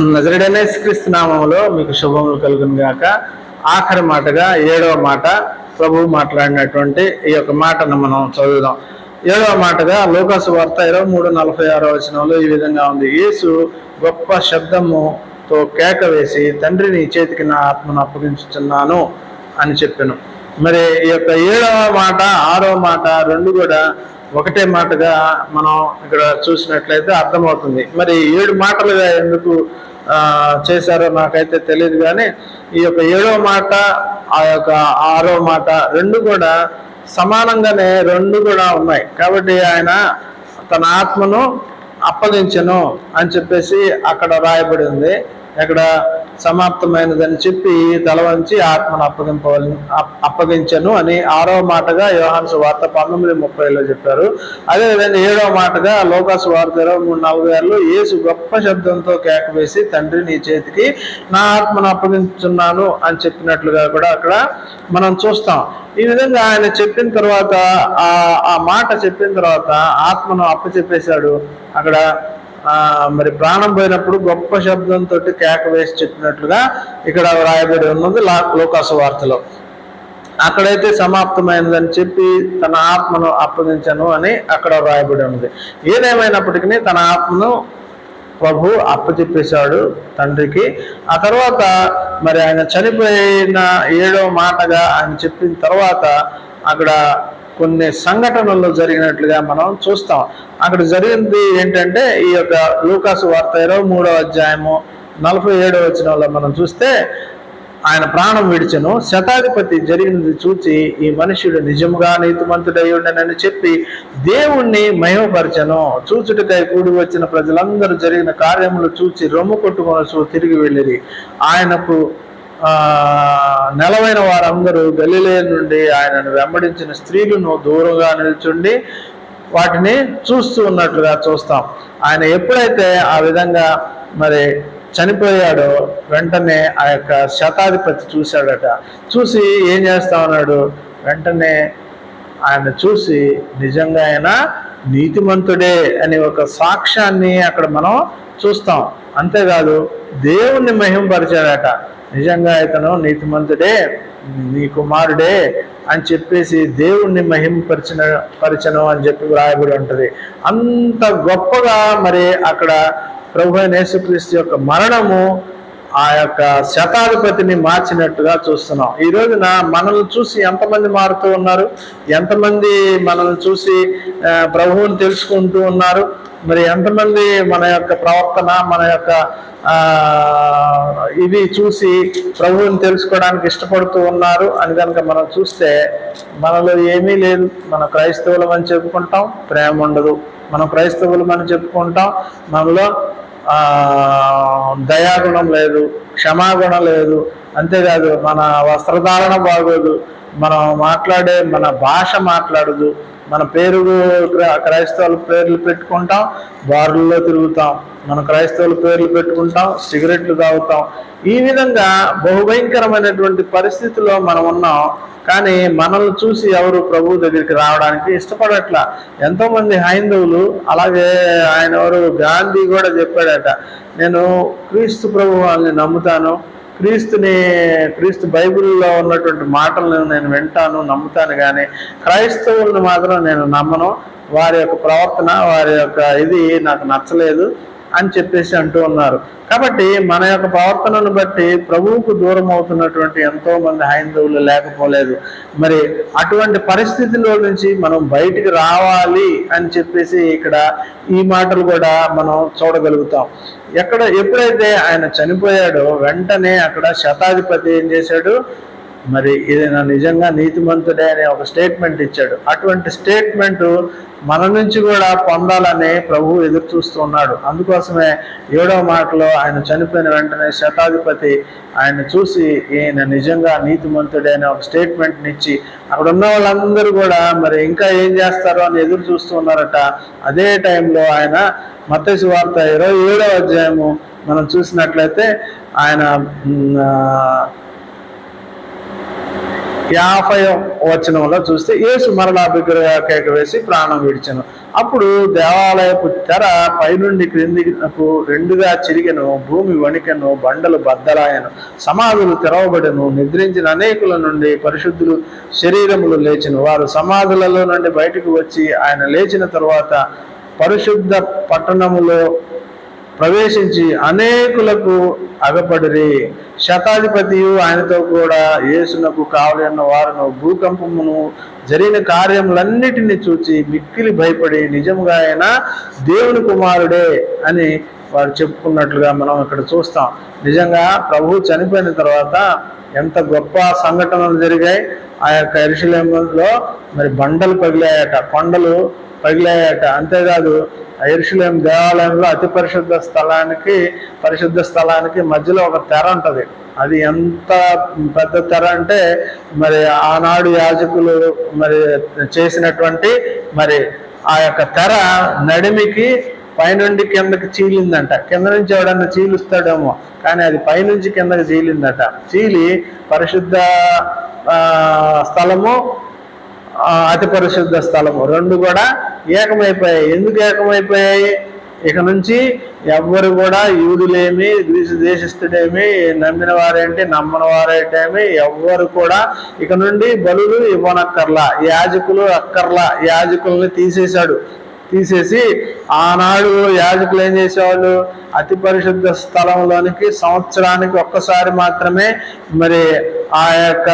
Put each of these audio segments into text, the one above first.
నజరుడనే క్రీస్తు నామంలో మీకు శుభములు కలుగును గాక. ఆఖరి మాటగా ఏడవ మాట ప్రభువు మాట్లాడినటువంటి ఈ యొక్క మాటను మనం చదువుదాం. ఏడవ మాటగా లోకాసు వార్త ఇరవై మూడు నలభై ఆరో వచనంలో ఈ విధంగా ఉంది. యేసు గొప్ప శబ్దముతో కేక వేసి తండ్రి నీ చేతికి నా ఆత్మను అప్పగించుతున్నాను అని చెప్పాను. మరి ఈ యొక్క ఏడవ మాట ఆరో మాట రెండు కూడా ఒకటే మాటగా మనం ఇక్కడ చూసినట్లయితే అర్థమవుతుంది. మరి ఏడు మాటలుగా ఎందుకు చేశారో నాకైతే తెలియదు కానీ ఈ యొక్క ఏడో మాట ఆ యొక్క ఆరో మాట రెండు కూడా సమానంగానే రెండు కూడా ఉన్నాయి. కాబట్టి ఆయన తన ఆత్మను అప్పగించను అని చెప్పేసి అక్కడ రాయబడి ఉంది. ఎక్కడ సమాప్తమైనదని చెప్పి తల వంచి ఆత్మను అప్పగింపవలని అప్పగించను అని ఆరవ మాటగా యోహాన్స్ వార్త పంతొమ్మిది ముప్పైలో చెప్పారు. అదేవిధంగా ఏడవ మాటగా లోకాసు వార్త ఇరవై మూడు నలభై ఆరులో ఏసు గొప్ప శబ్దంతో కేక వేసి తండ్రి నీ చేతికి నా ఆత్మను అప్పగించున్నాను అని చెప్పినట్లుగా కూడా అక్కడ మనం చూస్తాం. ఈ విధంగా ఆయన చెప్పిన తర్వాత ఆ ఆ మాట చెప్పిన తర్వాత ఆత్మను అప్పచెప్పేశాడు. అక్కడ మరి ప్రాణం పోయినప్పుడు గొప్ప శబ్దంతో కేక వేసి చెప్పినట్లుగా ఇక్కడ రాయబడి ఉన్నది లా- లోకాసు వార్తలో. అక్కడైతే సమాప్తమైనదని చెప్పి తన ఆత్మను అప్పగించను అని అక్కడ రాయబడి ఉన్నది. ఏదేమైనప్పటికీ తన ఆత్మను ప్రభు అప్పచెప్పేశాడు తండ్రికి. ఆ తర్వాత మరి ఆయన చనిపోయిన ఏడో మాటగా ఆయన చెప్పిన తర్వాత అక్కడ కొన్ని సంఘటనలు జరిగినట్లుగా మనం చూస్తాం. అక్కడ జరిగింది ఏంటంటే ఈ యొక్క లూకాసు వార్త ఇరవై మూడో అధ్యాయము నలభై ఏడో వచనంలో మనం చూస్తే ఆయన ప్రాణం విడిచను శతాధిపతి జరిగినది చూచి ఈ మనుషుడు నిజముగా నీతిమంతుడై ఉండనని చెప్పి దేవుణ్ణి మహిమపరచను. చూచుటకై కూడి వచ్చిన ప్రజలందరూ జరిగిన కార్యములు చూచి రొమ్ము కొట్టుకొనసు తిరిగి వెళ్ళిరి. ఆయనకు నెలవైన వారందరూ గలిలే నుండి ఆయనను వెంబడించిన స్త్రీలను దూరంగా నిల్చుండి వాటిని చూస్తూ ఉన్నట్లుగా చూస్తాం. ఆయన ఎప్పుడైతే ఆ విధంగా మరి చనిపోయాడో వెంటనే ఆ యొక్క శతాధిపతి చూశాడట. చూసి ఏం చేస్తా ఉన్నాడు? వెంటనే ఆయన చూసి నిజంగా ఆయన నీతిమంతుడే అనే ఒక సాక్ష్యాన్ని అక్కడ మనం చూస్తాం. అంతేకాదు దేవుణ్ణి మహింపరిచాడట. నిజంగా ఇతను నీతిమంతుడే నీ కుమారుడే అని చెప్పేసి దేవుణ్ణి మహింపరిచిన పరిచను అని చెప్పి వ్రాయబడి ఉంటుంది. అంత గొప్పగా మరి అక్కడ ప్రభు అయిన యేసుక్రీస్తు యొక్క మరణము ఆ యొక్క శతాధిపతిని మార్చినట్టుగా చూస్తున్నాం. ఈ రోజున మనల్ని చూసి ఎంతమంది మారుతూ ఉన్నారు? ఎంతమంది మనల్ని చూసి ప్రభువుని తెలుసుకుంటూ ఉన్నారు? మరి ఎంతమంది మన యొక్క ప్రవర్తన మన యొక్క ఇది చూసి ప్రభువుని తెలుసుకోవడానికి ఇష్టపడుతూ ఉన్నారు అని కనుక మనం చూస్తే మనలో ఏమీ లేదు. మన క్రైస్తవులం అని చెప్పుకుంటాం ప్రేమ ఉండదు. మనం క్రైస్తవులం అని చెప్పుకుంటాం మనలో దయాగుణం లేదు క్షమాగుణం లేదు అంతేకాదు మన వస్త్రధారణ బాగోదు మనం మాట్లాడే మన భాష మాట్లాడదు మన పేరు క్రైస్తవుల పేర్లు పెట్టుకుంటాం బార్లలో తిరుగుతాం. మన క్రైస్తవుల పేర్లు పెట్టుకుంటాం సిగరెట్లు తాగుతాం. ఈ విధంగా బహుభయంకరమైనటువంటి పరిస్థితిలో మనం ఉన్నాం. కానీ మనల్ని చూసి ఎవరు ప్రభు దగ్గరికి రావడానికి ఇష్టపడట్ల. ఎంతోమంది హైందవులు అలాగే ఆయన ఎవరు గాంధీ కూడా చెప్పాడట నేను క్రీస్తు ప్రభు వాళ్ళని నమ్ముతాను క్రీస్తుని క్రీస్తు బైబిల్లో ఉన్నటువంటి మాటలను నేను వింటాను నమ్ముతాను కానీ క్రైస్తవులను మాత్రం నేను నమ్మను. వారి యొక్క ప్రవర్తన వారి యొక్క ఇది నాకు నచ్చలేదు. అని చెప్పేసి అంటూ ఉన్నారు. కాబట్టి మన యొక్క ప్రవర్తనను బట్టి ప్రభువుకు దూరం అవుతున్నటువంటి ఎంతో మంది హైందవులు లేకపోలేదు. మరి అటువంటి పరిస్థితిలో నుంచి మనం బయటికి రావాలి అని చెప్పేసి ఇక్కడ ఈ మాటలు కూడా మనం చూడగలుగుతాం. ఎక్కడ ఎప్పుడైతే ఆయన చనిపోయాడో వెంటనే అక్కడ శతాధిపతి ఏం చేశాడు? మరి ఏదైనా నిజంగా నీతిమంతుడే అనే ఒక స్టేట్మెంట్ ఇచ్చాడు. అటువంటి స్టేట్మెంట్ మన నుంచి కూడా పొందాలని ప్రభు ఎదురు చూస్తున్నాడు. అందుకోసమే ఏడవ మాటలో ఆయన చనిపోయిన వెంటనే శతాధిపతి ఆయన చూసి ఈయన నిజంగా నీతిమంతుడే అనే ఒక స్టేట్మెంట్ని ఇచ్చి అక్కడ ఉన్న వాళ్ళందరూ కూడా మరి ఇంకా ఏం చేస్తారో అని ఎదురు చూస్తున్నారట. అదే టైంలో ఆయన మత్స్సు వార్త ఇరవై ఏడవ అధ్యాయము మనం చూసినట్లయితే ఆయన యాభై వచనంలో చూస్తే యేసు మరలా బిగ్గరగా కేక వేసి ప్రాణం విడిచను. అప్పుడు దేవాలయపు తెర పైనుండి క్రిందికు రెండుగా చిరిగెను భూమి వణికెను బండలు బద్దలాయను సమాధులు తెరవబడను నిద్రించిన అనేకుల నుండి పరిశుద్ధులు శరీరములు లేచను. వారు సమాధులలో నుండి బయటకు వచ్చి ఆయన లేచిన తరువాత పరిశుద్ధ పట్టణములో ప్రవేశించి అనేకులకు అగపడిరి. శతాధిపతియు ఆయనతో కూడా యేసునకు కావలన్న వారును భూకంపమును జరిగిన కార్యములన్నిటిని చూచి మిక్కిలి భయపడి నిజంగా ఆయన దేవుని కుమారుడే అని వారు చెప్పుకున్నట్లుగా మనం ఇక్కడ చూస్తాం. నిజంగా ప్రభు చనిపోయిన తర్వాత ఎంత గొప్ప సంఘటనలు జరిగాయి. ఆ యొక్క ఎరుశలంలో మరి బండలు పగిలాయట. కొండలు పగిలాయట. అంతేకాదు ఎరుశలేం దేవాలయంలో అతి పరిశుద్ధ స్థలానికి పరిశుద్ధ స్థలానికి మధ్యలో ఒక తెర ఉంటుంది. అది ఎంత పెద్ద తెర అంటే మరి ఆనాడు యాజకులు మరి చేసినటువంటి మరి ఆ యొక్క తెర నడిమికి పైనుండి కిందకి చీలిందంట. కింద నుంచి ఎవడన్నా చీలుస్తాడేమో కానీ అది పైనుంచి కిందకి చీలిందట. చీలి పరిశుద్ధ స్థలము అతి పరిశుద్ధ స్థలము. రెండు కూడా ఏకమైపోయాయి. ఎందుకు ఏకమైపోయాయి? ఇక నుంచి ఎవ్వరు కూడా యూదులేమి గ్రీసు దేశస్థుడేమి నమ్మిన వారేంటి నమ్మని వారేంటేమి ఎవ్వరు కూడా ఇక నుండి బలులు ఇవ్వనక్కర్లా. యాజకులు అక్కర్లా. యాజకుల్ని తీసేశాడు. తీసేసి ఆనాడు యాజకులు ఏం చేసేవాళ్ళు? అతి పరిశుద్ధ స్థలంలోనికి సంవత్సరానికి ఒక్కసారి మాత్రమే మరి ఆ యొక్క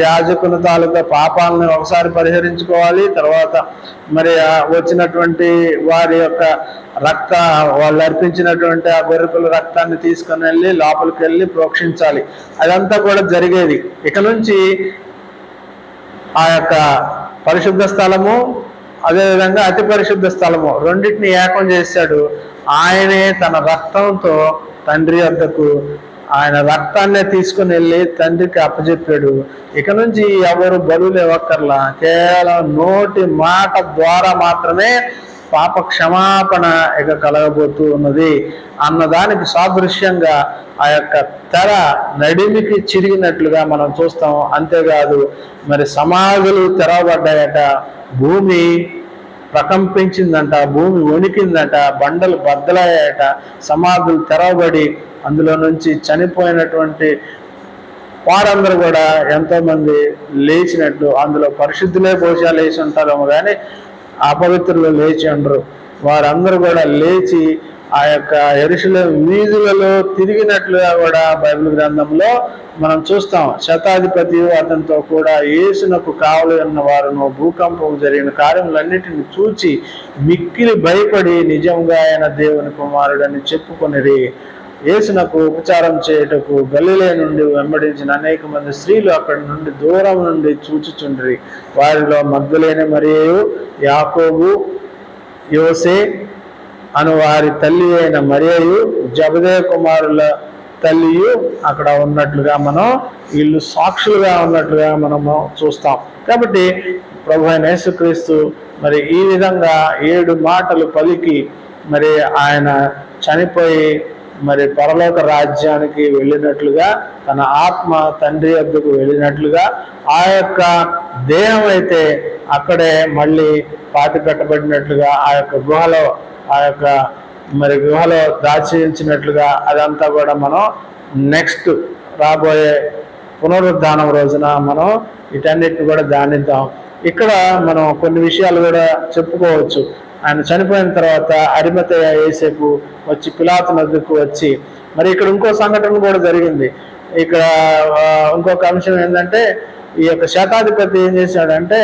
యాజకుల తాలూకా పాపాలను ఒకసారి పరిహరించుకోవాలి. తర్వాత మరి వచ్చినటువంటి వారి యొక్క రక్త వాళ్ళు అర్పించినటువంటి ఆ గొర్రెకుల రక్తాన్ని తీసుకొని వెళ్ళి లోపలికి వెళ్ళి ప్రోక్షించాలి. అదంతా కూడా జరిగేది. ఇక నుంచి ఆ యొక్క పరిశుద్ధ స్థలము అదేవిధంగా అతి పరిశుద్ధ స్థలము రెండింటిని ఏకం చేశాడు. ఆయనే తన రక్తంతో తండ్రి వద్దకు ఆయన రక్తాన్నే తీసుకుని వెళ్ళి తండ్రికి అప్పచెప్పాడు. ఇక నుంచి ఎవరు బలులు ఇవ్వక్కర్లా కేవలం నోటి మాట ద్వారా మాత్రమే పాప క్షమాపణ ఇక కలగబోతూ ఉన్నది. అన్నదానికి సాదృశ్యంగా ఆ యొక్క తెర నడిమికి చిరిగినట్లుగా మనం చూస్తాం. అంతేకాదు మరి సమాధులు తెరవబడ్డాయట. భూమి ప్రకంపించిందంట భూమి వణికిందట బండలు బద్దలయ్యాయట సమాధులు తెరవబడి అందులో నుంచి చనిపోయినటువంటి వారందరూ కూడా ఎంతోమంది లేచినట్టు లేచినట్లు అందులో పరిశుద్ధులే బహుశా లేచి ఉంటారేమో కానీ అపవిత్రులు లేచి ఉండరు. వారందరూ కూడా లేచి ఆ యొక్క ఎరుషుల వీధులలో తిరిగినట్లుగా కూడా బైబిల్ గ్రంథంలో మనం చూస్తాం. శతాధిపతి అతనితో కూడా యేసునకు కావలి ఉన్న వారును భూకంపం జరిగిన కార్యములన్నిటిని చూచి మిక్కిలి భయపడి నిజంగా ఆయన దేవుని కుమారుడని చెప్పుకొనిరి. యేసునకు ఉపచారం చేయుటకు గలిలే నుండి వెంబడించిన అనేక మంది స్త్రీలు అక్కడి నుండి దూరం నుండి చూచుచుండ్రి. వారిలో మగ్గులేని మరియు యాకోబు యోసే అను వారి తల్లి అయిన మరియు జబదే కుమారుల తల్లియు అక్కడ ఉన్నట్లుగా మనం వీళ్ళు సాక్షులుగా ఉన్నట్లుగా మనము చూస్తాం. కాబట్టి ప్రభు అయిన యేసుక్రీస్తు మరి ఈ విధంగా ఏడు మాటలు పలికి మరి ఆయన చనిపోయి మరి పరలోక రాజ్యానికి వెళ్ళినట్లుగా తన ఆత్మ తండ్రి వద్దకు వెళ్ళినట్లుగా ఆ యొక్క దేహం అయితే అక్కడే మళ్ళీ పాతి పెట్టబడినట్లుగా ఆ యొక్క గుహలో ఆ యొక్క మరి గుహలో దాచించినట్లుగా అదంతా కూడా మనం నెక్స్ట్ రాబోయే పునరుద్ధానం రోజున మనం వీటన్నిటిని కూడా ధ్యానిద్దాం. ఇక్కడ మనం కొన్ని విషయాలు కూడా చెప్పుకోవచ్చు. ఆయన చనిపోయిన తర్వాత అరిమత ఏసేపు వచ్చి పిలాతు నదుకు వచ్చి మరి ఇక్కడ ఇంకో సంఘటన కూడా జరిగింది. ఇక్కడ ఇంకొక అంశం ఏంటంటే ఈ యొక్క శతాధిపతి ఏం చేశాడంటే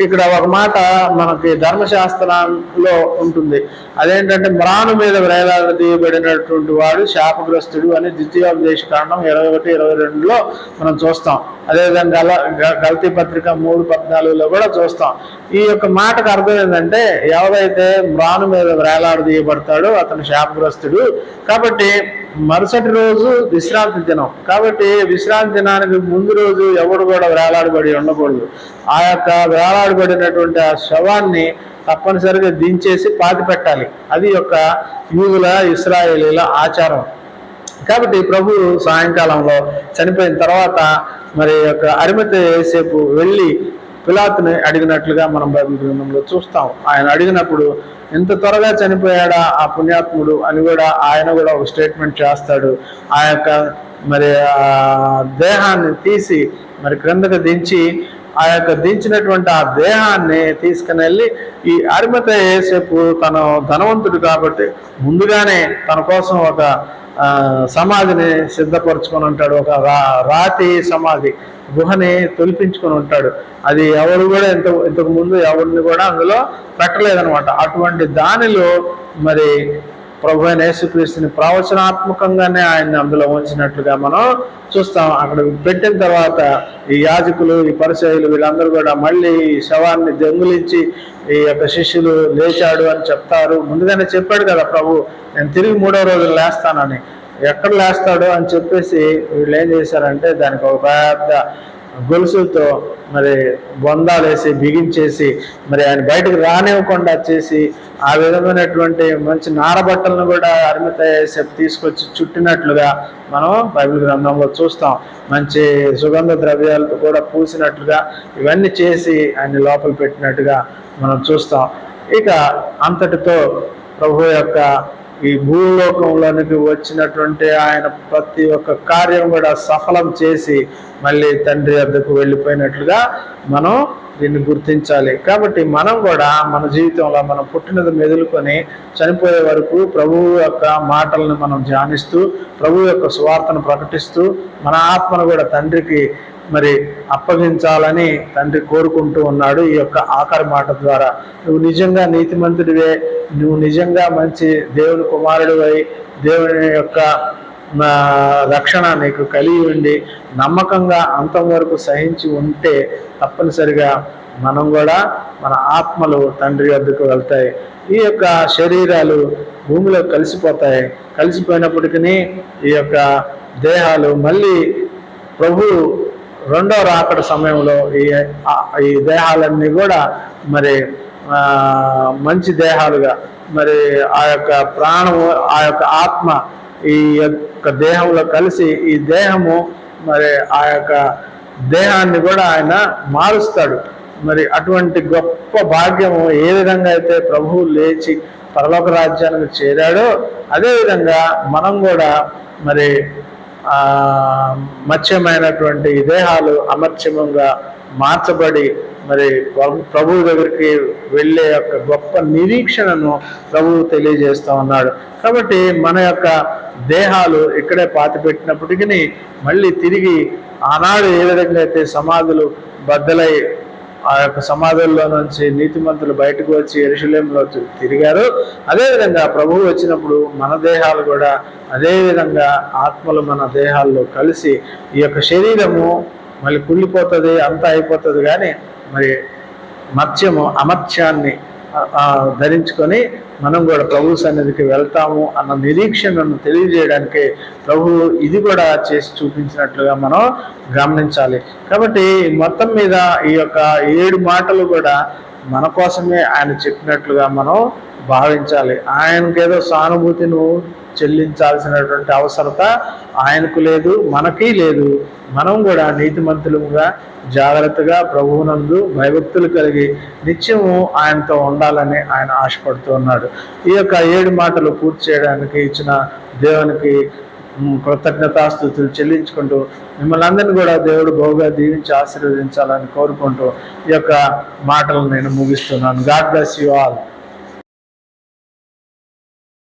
ఇక్కడ ఒక మాట మనకి ధర్మశాస్త్రంలో ఉంటుంది. అదేంటంటే మ్రాను మీద వేలాడదీయబడినటువంటి వాడు శాపగ్రస్తుడు అని ద్వితీయోపదేశ కాండం ఇరవై ఒకటి ఇరవై రెండులో మనం చూస్తాం. అదేవిధంగా గల- గ- గల్తీ పత్రిక మూడు పద్నాలుగులో కూడా చూస్తాం. ఈ యొక్క మాటకు అర్థం ఏంటంటే ఎవరైతే మ్రాను మీద వేలాడదీయబడతాడో అతను శాపగ్రస్తుడు. కాబట్టి మరుసటి రోజు విశ్రాంతి దినం. కాబట్టి విశ్రాంతి దినానికి ముందు రోజు ఎవడు కూడా వేలాడబడి ఉండకూడదు. ఆ యొక్క వేలాడబడినటువంటి ఆ శవాన్ని తప్పనిసరిగా దించేసి పాతి పెట్టాలి. అది యొక్క యూదుల ఇస్రాయేలీల ఆచారం. కాబట్టి ప్రభు సాయంకాలంలో చనిపోయిన తర్వాత మరి యొక్క అరిమత సేపు వెళ్ళి పిలాత్ని అడిగినట్లుగా మనం బైబిల్ గ్రంథంలో చూస్తాం. ఆయన అడిగినప్పుడు ఎంత త్వరగా చనిపోయాడా ఆ పుణ్యాత్ముడు? అని కూడా ఆయన కూడా ఒక స్టేట్మెంట్ చేస్తాడు. ఆ యొక్క మరి దేహాన్ని తీసి మరి క్రిందకు దించి ఆ యొక్క దించినటువంటి ఆ దేహాన్ని తీసుకుని వెళ్ళి ఈ అరిమత ఏసేపు తను ధనవంతుడు కాబట్టి ముందుగానే తన కోసం ఒక సమాధిని సిద్ధపరచుకొని ఉంటాడు. ఒక రా రాతి సమాధి గుహని తొలిపించుకొని ఉంటాడు. అది ఎవరు కూడా ఇంత ఇంతకు ముందు ఎవరిని కూడా అందులో పెట్టలేదనమాట అటువంటి దానిలో మరి ప్రభు అయిన యేసుక్రీస్తుని ప్రవచనాత్మకంగానే ఆయన్ని అందులో ఉంచినట్లుగా మనం చూస్తాం. అక్కడ పెట్టిన తర్వాత ఈ యాజకులు ఈ పరిచయులు వీళ్ళందరూ కూడా మళ్ళీ ఈ శవాన్ని దొంగిలించి ఈ యొక్క శిష్యులు లేచాడు అని చెప్తారు. ముందుగానే చెప్పాడు కదా ప్రభు నేను తిరిగి మూడో రోజు లేస్తానని. ఎక్కడ లేస్తాడు? అని చెప్పేసి వీళ్ళు ఏం చేశారంటే దానికి ఒక పెద్ద గొలుసులతో మరి బొందాలు వేసి బిగించేసి మరి ఆయన బయటకు రానివ్వకుండా చేసి ఆ విధమైనటువంటి మంచి నారబట్టలను కూడా అరిమిత తీసుకొచ్చి చుట్టినట్లుగా మనం బైబిల్ గ్రంథంలో చూస్తాం. మంచి సుగంధ ద్రవ్యాలతో కూడా పూసినట్లుగా ఇవన్నీ చేసి ఆయన లోపల పెట్టినట్టుగా మనం చూస్తాం. ఇక అంతటితో ప్రభు యొక్క ఈ భూలోకంలోనికి వచ్చినటువంటి ఆయన ప్రతి ఒక్క కార్యం కూడా సఫలం చేసి మళ్ళీ తండ్రి వద్దకు వెళ్ళిపోయినట్లుగా మనం దీన్ని గుర్తించాలి. కాబట్టి మనం కూడా మన జీవితంలో మనం పుట్టినది మెదులుకొని చనిపోయే వరకు ప్రభువు యొక్క మాటలను మనం ధ్యానిస్తూ ప్రభు యొక్క స్వార్థను ప్రకటిస్తూ మన ఆత్మను కూడా తండ్రికి మరి అప్పగించాలని తండ్రి కోరుకుంటూ ఉన్నాడు ఈ యొక్క ఆఖరి మాట ద్వారా. నువ్వు నిజంగా నీతిమంతుడివే నువ్వు నిజంగా మంచి దేవుని కుమారుడివై దేవుని యొక్క రక్షణ నీకు కలిగి ఉండి నమ్మకంగా అంతం వరకు సహించి ఉంటే తప్పనిసరిగా మనం కూడా మన ఆత్మలు తండ్రి వద్దకు వెళ్తాయి. ఈ యొక్క శరీరాలు భూమిలో కలిసిపోతాయి. కలిసిపోయినప్పటికీ ఈ యొక్క దేహాలు మళ్ళీ ప్రభు రెండో రాకడ సమయంలో ఈ ఈ దేహాలన్నీ కూడా మరి మంచి దేహాలుగా మరి ఆ యొక్క ప్రాణము ఆ యొక్క ఆత్మ ఈ యొక్క దేహంలో కలిసి ఈ దేహము మరి ఆ యొక్క దేహాన్ని కూడా ఆయన మారుస్తాడు. మరి అటువంటి గొప్ప భాగ్యము ఏ విధంగా అయితే ప్రభువు లేచి పరలోక రాజ్యానికి చేరాడో అదేవిధంగా మనం కూడా మరి మత్స్యమైనటువంటి దేహాలు అమర్చమంగా మార్చబడి మరి ప్రభు- ప్రభువు దగ్గరికి వెళ్ళే యొక్క గొప్ప నిరీక్షణను ప్రభువు తెలియజేస్తూ ఉన్నాడు. కాబట్టి మన యొక్క దేహాలు ఇక్కడే పాతి పెట్టినప్పటికీ మళ్ళీ తిరిగి ఆనాడు ఏ విధంగా అయితే సమాధులు బద్దలై ఆ యొక్క సమాధుల్లో నుంచి నీతిమంతులు బయటకు వచ్చి ఎరుశలేంలో తిరిగారు. అదేవిధంగా ప్రభువు వచ్చినప్పుడు మన దేహాలు కూడా అదేవిధంగా ఆత్మలు మన దేహాల్లో కలిసి ఈ యొక్క శరీరము మళ్ళీ కుళ్ళిపోతుంది అంతా అయిపోతుంది కానీ మరి మత్స్యము అమర్త్యాన్ని ధరించుకొని మనం కూడా ప్రభు సన్నిధికి వెళ్తాము అన్న నిరీక్షణను తెలియజేయడానికి ప్రభు ఇది కూడా చేసి చూపించినట్లుగా మనం గమనించాలి. కాబట్టి మొత్తం మీద ఈ యొక్క ఏడు మాటలు కూడా మన కోసమే ఆయన చెప్పినట్లుగా మనం భావించాలి. ఆయనకేదో సానుభూతిని చెల్లించాల్సినటువంటి అవసరత ఆయనకు లేదు మనకి లేదు. మనం కూడా నీతిమంతులుగా జాగ్రత్తగా ప్రభువునందు భయభక్తులు కలిగి నిత్యము ఆయనతో ఉండాలని ఆయన ఆశపడుతూ ఉన్నాడు. ఈ యొక్క ఏడు మాటలు పూర్తి చేయడానికి ఇచ్చిన దేవునికి కృతజ్ఞతాస్థుతులు చెల్లించుకుంటూ మిమ్మల్ని అందరినీ కూడా దేవుడు బహుగా దీవించి ఆశీర్వదించాలని కోరుకుంటూ ఈ యొక్క మాటలు నేను ముగిస్తున్నాను. God bless you all